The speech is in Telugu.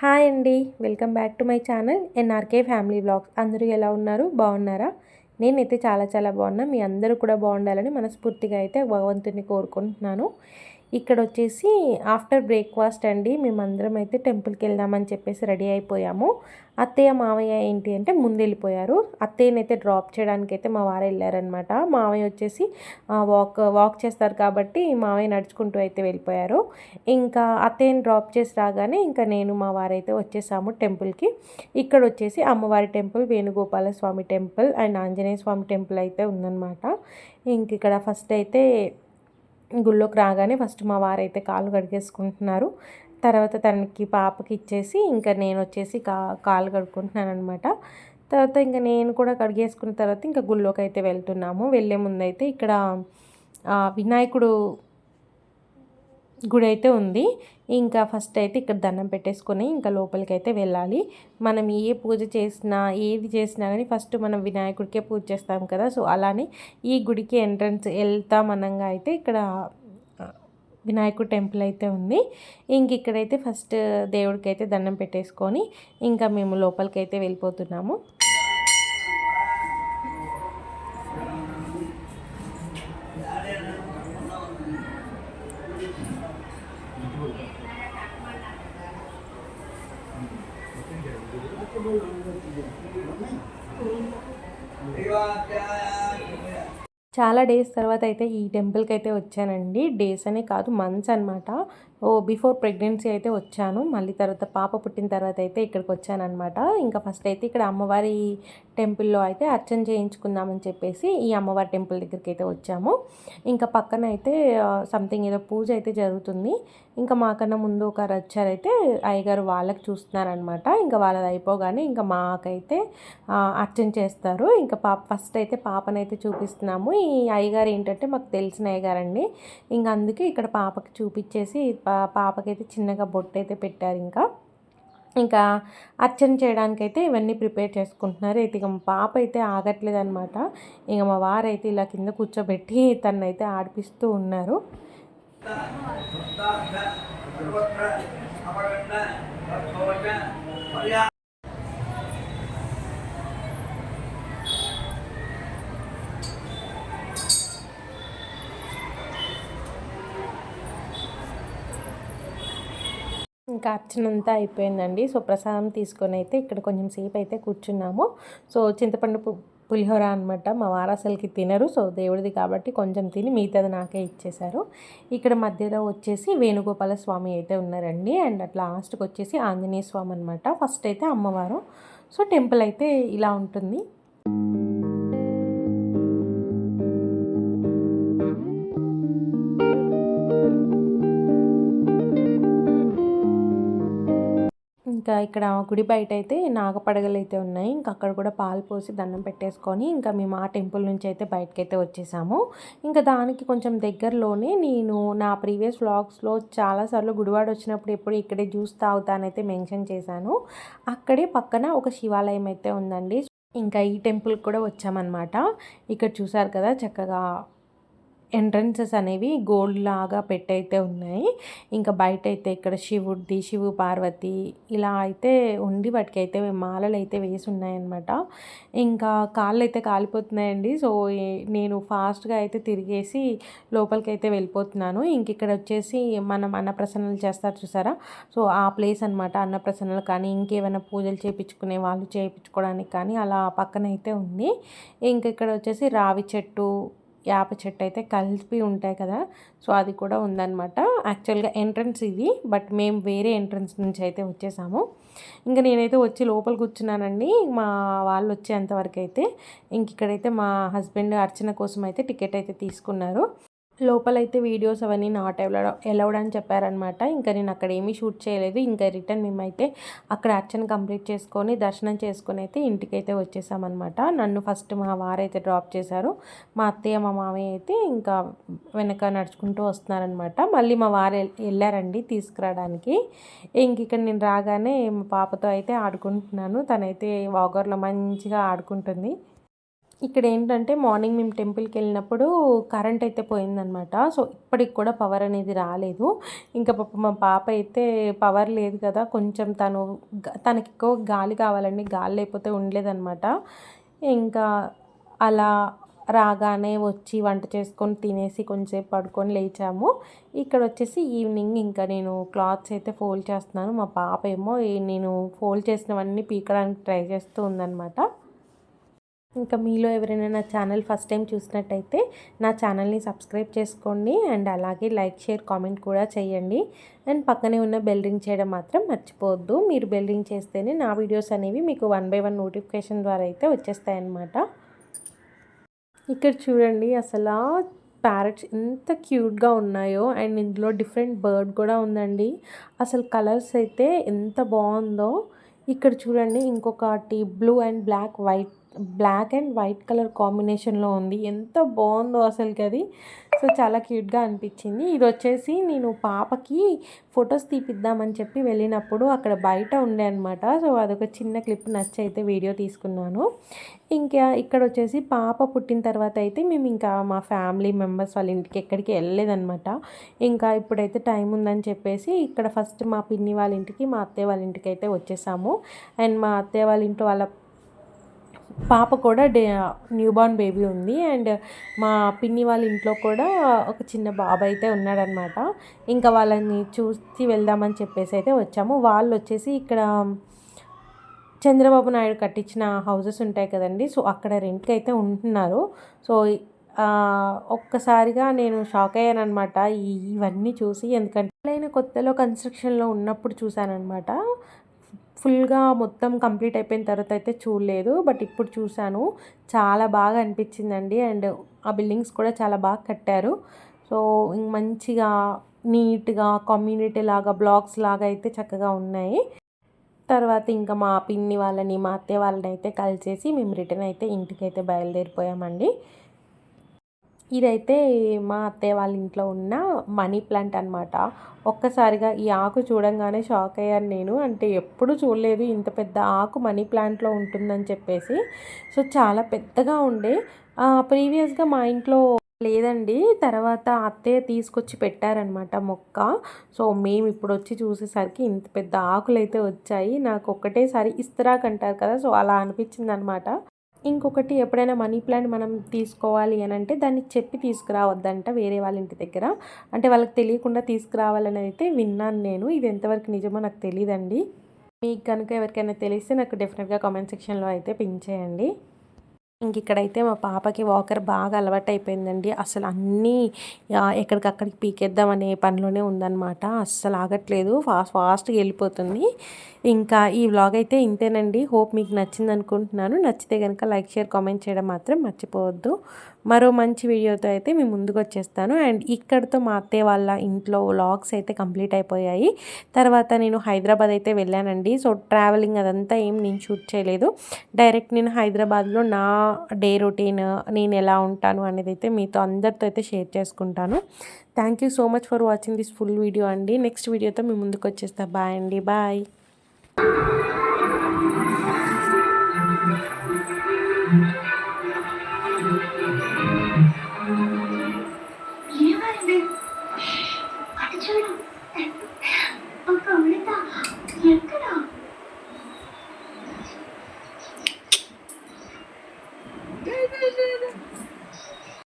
హాయ్ అండి. Welcome back to my channel NRK family blogs. అందరూ ఎలా ఉన్నారు? బాగున్నారా? నేనైతే చాలా చాలా బాగున్నా. మీ అందరూ కూడా బాగుండాలని మనస్ఫూర్తిగా అయితే భగవంతుని కోరుకుంటున్నాను. ఇక్కడ వచ్చేసి ఆఫ్టర్ బ్రేక్ఫాస్ట్ అండి. మేమందరం అయితే టెంపుల్కి వెళ్దామని చెప్పేసి రెడీ అయిపోయాము. అత్తయ్య మావయ్య ఏంటి అంటే ముందు వెళ్ళిపోయారు. అత్తయ్యనైతే డ్రాప్ చేయడానికి అయితే మా వారు వెళ్ళారనమాట మావయ్య వచ్చేసి వాక్ వాక్ చేస్తారు కాబట్టి మావయ్య నడుచుకుంటూ అయితే వెళ్ళిపోయారు. ఇంకా అత్తయ్యని డ్రాప్ చేసి రాగానే ఇంకా నేను మా వారైతే వచ్చేసాము టెంపుల్కి. ఇక్కడ వచ్చేసి అమ్మవారి temple Venugopala Swami temple and Anjaneya Swami temple అయితే ఉందన్నమాట. ఇంక ఇక్కడ ఫస్ట్ అయితే గుళ్ళోకి రాగానే ఫస్ట్ మా వారైతే కాలు కడిగేసుకుంటున్నారు. తర్వాత తనకి పాపకి ఇచ్చేసి ఇంకా నేను వచ్చేసి కా కాలు కడుక్కుంటున్నాను అనమాట తర్వాత ఇంకా నేను కూడా కడిగేసుకున్న తర్వాత ఇంకా గుళ్ళోకి అయితే వెళ్తున్నాము. వెళ్ళే ముందైతే ఇక్కడ వినాయకుడు గుడి అయితే ఉంది. ఇంకా ఫస్ట్ అయితే ఇక్కడ దండం పెట్టేసుకొని ఇంకా లోపలికి అయితే వెళ్ళాలి. మనం ఏ పూజ చేసినా ఏది చేసినా కానీ ఫస్ట్ మనం వినాయకుడికే పూజ చేస్తాం కదా. సో అలానే ఈ గుడికి ఎంట్రన్స్ వెళ్తాం అనంగా అయితే ఇక్కడ వినాయకుడు టెంపుల్ అయితే ఉంది. ఇంక ఇక్కడైతే ఫస్ట్ దేవుడికి అయితే దండం పెట్టేసుకొని ఇంకా మేము లోపలికి అయితే వెళ్ళిపోతున్నాము. చాలా డేస్ తర్వాత అయితే ఈ టెంపుల్కి అయితే వచ్చానండి. డేస్ అనే కాదు మంత్స్ అనమాట ఓ బిఫోర్ ప్రెగ్నెన్సీ అయితే వచ్చాను. మళ్ళీ తర్వాత పాప పుట్టిన తర్వాత అయితే ఇక్కడికి వచ్చానమాట ఇంకా ఫస్ట్ అయితే ఇక్కడ అమ్మవారి టెంపుల్లో అయితే అర్చన చేయించుకుందామని చెప్పేసి ఈ అమ్మవారి టెంపుల్ దగ్గరికి అయితే వచ్చాము. ఇంకా పక్కన అయితే సంథింగ్ ఏదో పూజ అయితే జరుగుతుంది. ఇంకా మాకన్నా ముందు ఒక రచ్చారు అయితే అయ్యగారు వాళ్ళకి చూస్తున్నారనమాట ఇంకా వాళ్ళది అయిపోగానే ఇంకా మాకైతే అర్చన చేస్తారు. ఇంకా పాప ఫస్ట్ అయితే పాపనైతే చూపిస్తున్నాము. ఈ అయ్యగారు ఏంటంటే మాకు తెలిసిన అయ్యగారండి. ఇంకా అందుకే ఇక్కడ పాపకి చూపించేసి పాపకైతే చిన్నగా బొట్టు అయితే పెట్టారు ఇంకా. ఇంకా అర్చన చేయడానికైతే ఇవన్నీ ప్రిపేర్ చేసుకుంటున్నారు. అయితే ఇక మా పాప అయితే ఆగట్లేదు అనమాట ఇక మా వారైతే ఇలా కింద కూర్చోబెట్టి తనైతే ఆడిపిస్తూ ఉన్నారు. ఇంకా అర్చన అంతా అయిపోయిందండి. సో ప్రసాదం తీసుకొని అయితే ఇక్కడ కొంచెం సేపు అయితే కూర్చున్నాము. సో చింతపండు పులిహోర అనమాట మా వారు అసలుకి తినరు. సో దేవుడిది కాబట్టి కొంచెం తిని మిగతాది నాకే ఇచ్చేశారు. ఇక్కడ మధ్యలో వచ్చేసి వేణుగోపాల స్వామి అయితే ఉన్నారండి. అండ్ అట్లా లాస్ట్కి వచ్చేసి ఆంజనేయ స్వామి అనమాట ఫస్ట్ అయితే అమ్మవారు. సో టెంపుల్ అయితే ఇలా ఉంటుంది. ఇక్కడ గుడి బయట అయితే నాగపడగలు అయితే ఉన్నాయి. ఇంకా అక్కడ కూడా పాలు పోసి దండం పెట్టేసుకొని ఇంకా మేము ఆ టెంపుల్ నుంచి అయితే బయటకి అయితే వచ్చేసాము. ఇంకా దానికి కొంచెం దగ్గరలోనే నేను నా ప్రీవియస్ వ్లాగ్స్లో చాలాసార్లు గుడివాడ వచ్చినప్పుడు ఎప్పుడు ఇక్కడే జ్యూస్ తాగుతానైతే మెన్షన్ చేశాను. అక్కడే పక్కన ఒక శివాలయం అయితే ఉందండి. ఇంకా ఈ టెంపుల్కి కూడా వచ్చామన్నమాట. ఇక్కడ చూసారు కదా చక్కగా ఎంట్రన్సెస్ అనేవి గోల్డ్ లాగా పెట్టయితే ఉన్నాయి. ఇంకా బయట అయితే ఇక్కడ శివుడిది శివు పార్వతి ఇలా అయితే ఉండి వాటికి అయితే మాలలు అయితే వేసి ఉన్నాయన్నమాట ఇంకా కాళ్ళు అయితే కాలిపోతున్నాయండి. సో నేను ఫాస్ట్గా అయితే తిరిగేసి లోపలికి అయితే వెళ్ళిపోతున్నాను. ఇంక ఇక్కడ వచ్చేసి మనం అన్నప్రసన్నలు చేస్తారు చూసారా? సో ఆ ప్లేస్ అనమాట అన్నప్రసన్నలు. కానీ ఇంకేమైనా పూజలు చేయించుకునే వాళ్ళు చేయించుకోవడానికి కానీ అలా పక్కన అయితే ఉంది. ఇంక ఇక్కడ వచ్చేసి రావి చెట్టు యాప చెట్టు అయితే కలిపి ఉంటాయి కదా సో అది కూడా ఉందన్నమాట. యాక్చువల్గా ఎంట్రన్స్ ఇది బట్ మేము వేరే ఎంట్రన్స్ నుంచి అయితే వచ్చేసాము. ఇంకా నేనైతే వచ్చి లోపల కూర్చున్నానండి. మా వాళ్ళు వచ్చేంతవరకు అయితే ఇంక ఇక్కడైతే మా హస్బెండ్ అర్చన కోసం అయితే టికెట్ అయితే తీసుకున్నారు. లోపలైతే వీడియోస్ అవన్నీ నాట్ ఎలౌడ్ అని చెప్పారనమాట ఇంకా నేను అక్కడ ఏమీ షూట్ చేయలేదు. ఇంకా రిటర్న్ మేమైతే అక్కడ యాక్షన్ కంప్లీట్ చేసుకొని దర్శనం చేసుకొని అయితే ఇంటికైతే వచ్చేసామన్నమాట. నన్ను ఫస్ట్ మా వారైతే డ్రాప్ చేశారు. మా అత్తయ్య మా మామయ్య అయితే ఇంకా వెనక నడుచుకుంటూ వస్తున్నారనమాట మళ్ళీ మా వారు వెళ్ళారండి తీసుకురావడానికి. ఇంక ఇక్కడ నేను రాగానే మా పాపతో అయితే ఆడుకుంటున్నాను. తనైతే వాగర్లో మంచిగా ఆడుకుంటుంది. ఇక్కడ ఏంటంటే మార్నింగ్ మేము టెంపుల్కి వెళ్ళినప్పుడు కరెంట్ అయితే పోయిందనమాట సో ఇప్పటికి కూడా పవర్ అనేది రాలేదు. ఇంకా పాప మా పాప అయితే పవర్ లేదు కదా కొంచెం తను తనకి ఎక్కువ గాలి కావాలండి గాలి లేకపోతే ఉండలేదన్నమాట. ఇంకా అలా రాగానే వచ్చి వంట చేసుకొని తినేసి కొంచెంసేపు పడుకొని లేచాము. ఇక్కడ వచ్చేసి ఈవినింగ్ ఇంకా నేను క్లాత్స్ అయితే ఫోల్డ్ చేస్తున్నాను. మా పాప ఏమో నేను ఫోల్డ్ చేసినవన్నీ పీకడానికి ట్రై చేస్తూ ఉందన్నమాట. ఇంకా మీలో ఎవరైనా నా ఛానల్ ఫస్ట్ టైం చూసినట్టయితే నా ఛానల్ని సబ్స్క్రైబ్ చేసుకోండి అండ్ అలాగే లైక్ షేర్ కామెంట్ కూడా చేయండి. అండ్ పక్కనే ఉన్న బెల్ రింగ్ చేయడం మాత్రం మర్చిపోవద్దు. మీరు బెల్ రింగ్ చేస్తేనే నా వీడియోస్ అనేవి మీకు వన్ బై వన్ నోటిఫికేషన్ ద్వారా అయితే వచ్చేస్తాయన్నమాట. ఇక్కడ చూడండి అసలు ప్యారెట్స్ ఎంత క్యూట్గా ఉన్నాయో అండ్ ఇందులో డిఫరెంట్ బర్డ్ కూడా ఉందండి. అసలు కలర్స్ అయితే ఎంత బాగుందో. ఇక్కడ చూడండి ఇంకొకటి blue and black white black and white colour కాంబినేషన్లో ఉంది. ఎంత బాగుందో అసలుకి అది సో చాలా క్యూట్గా అనిపించింది. ఇది వచ్చేసి నేను పాపకి ఫొటోస్ తీపిద్దామని చెప్పి వెళ్ళినప్పుడు అక్కడ బయట ఉండే అనమాట సో అదొక చిన్న క్లిప్ నచ్చి అయితే వీడియో తీసుకున్నాను. ఇంకా ఇక్కడ వచ్చేసి పాప పుట్టిన తర్వాత అయితే మేము ఇంకా మా ఫ్యామిలీ మెంబర్స్ వాళ్ళ ఇంటికి ఎక్కడికి వెళ్ళలేదనమాట ఇంకా ఇప్పుడైతే టైం ఉందని చెప్పేసి ఇక్కడ ఫస్ట్ మా పిన్ని వాళ్ళ ఇంటికి మా అత్తయ్య వాళ్ళ ఇంటికి అయితే వచ్చేసాము. అండ్ మా అత్తయ్య వాళ్ళ ఇంటి వాళ్ళ పాప కూడా డే న్యూబార్న్ బేబీ ఉంది. అండ్ మా పిన్ని వాళ్ళ ఇంట్లో కూడా ఒక చిన్న బాబు అయితే ఉన్నాడనమాట. ఇంకా వాళ్ళని చూసి వెళ్దామని చెప్పేసి అయితే వచ్చాము. వాళ్ళు వచ్చేసి ఇక్కడ చంద్రబాబు నాయుడు కట్టించిన హౌసెస్ ఉంటాయి కదండి. సో అక్కడ రెంట్కి అయితే ఉంటున్నారు. సో ఒక్కసారిగా నేను షాక్ అయ్యాను అనమాట ఇవన్నీ చూసి ఎందుకంటే కొత్తలో కన్స్ట్రక్షన్లో ఉన్నప్పుడు చూశానమాట ఫుల్గా మొత్తం కంప్లీట్ అయిపోయిన తర్వాత అయితే చూడలేదు. బట్ ఇప్పుడు చూశాను. చాలా బాగా అనిపించిందండి. అండ్ ఆ బిల్డింగ్స్ కూడా చాలా బాగా కట్టారు. సో మంచిగా నీట్గా కమ్యూనిటీ లాగా బ్లాక్స్ లాగా అయితే చక్కగా ఉన్నాయి. తర్వాత ఇంకా మా పిన్ని వాళ్ళని మా అత్తయ్య వాళ్ళని అయితే కలిసేసి మేము రిటర్న్ అయితే ఇంటికి అయితే బయలుదేరిపోయామండి. ఇదైతే మా అత్తయ్య వాళ్ళ ఇంట్లో ఉన్న మనీ ప్లాంట్ అనమాట ఒక్కసారిగా ఈ ఆకు చూడంగానే షాక్ అయ్యాను నేను. అంటే ఎప్పుడు చూడలేదు ఇంత పెద్ద ఆకు మనీ ప్లాంట్లో ఉంటుందని చెప్పేసి. సో చాలా పెద్దగా ఉండే. ప్రీవియస్గా మా ఇంట్లో లేదండి. తర్వాత అత్తయ్య తీసుకొచ్చి పెట్టారనమాట మొక్క. సో మేము ఇప్పుడు వచ్చి చూసేసరికి ఇంత పెద్ద ఆకులు అయితే వచ్చాయి. నాకు ఒక్కటేసారి ఇస్తరాక్ అంటారు కదా సో అలా అనిపించింది అనమాట ఇంకొకటి ఎప్పుడైనా మనీ ప్లాంట్ మనం తీసుకోవాలి అని అంటే దాన్ని చెప్పి తీసుకురావద్దంట వేరే వాళ్ళ ఇంటి దగ్గర. అంటే వాళ్ళకి తెలియకుండా తీసుకురావాలని అయితే విన్నాను నేను. ఇది ఎంతవరకు నిజమో నాకు తెలియదండి మీకు కనుక ఎవరికైనా తెలిస్తే నాకు డెఫినెట్గా కామెంట్ సెక్షన్లో అయితే పింక్ చేయండి. ఇంక ఇక్కడైతే మా పాపకి వాకర్ బాగా అలవాటు అయిపోయిందండి అసలు అన్నీ ఎక్కడికక్కడికి పీకేద్దాం అనే పనిలోనే ఉందన్నమాట. అస్సలు ఆగట్లేదు. ఫాస్ట్ ఫాస్ట్గా వెళ్ళిపోతుంది. ఇంకా ఈ వ్లాగ్ అయితే ఇంతేనండి. హోప్ మీకు నచ్చింది అనుకుంటున్నాను నచ్చితే కనుక లైక్ షేర్ కామెంట్ చేయడం మాత్రం మర్చిపోవద్దు. మరో మంచి వీడియోతో అయితే మీ ముందుకు వచ్చేస్తాను అండ్ ఇక్కడితో మా అత్తయ్య వాళ్ళ ఇంట్లో వ్లాగ్స్ అయితే కంప్లీట్ అయిపోయాయి. తర్వాత నేను హైదరాబాద్ అయితే వెళ్ళానండి. సో ట్రావెలింగ్ అదంతా ఏం నేను షూట్ చేయలేదు. డైరెక్ట్ నేను హైదరాబాద్లో నా డే రొటీన్ నేను ఎలా ఉంటాను అనేది అయితే మీతో అందరితో అయితే షేర్ చేసుకుంటాను. Thank you so much for watching this full video అండి. నెక్స్ట్ వీడియోతో మీ ముందుకు వచ్చేస్తా బాయ్ అండి. బాయ్.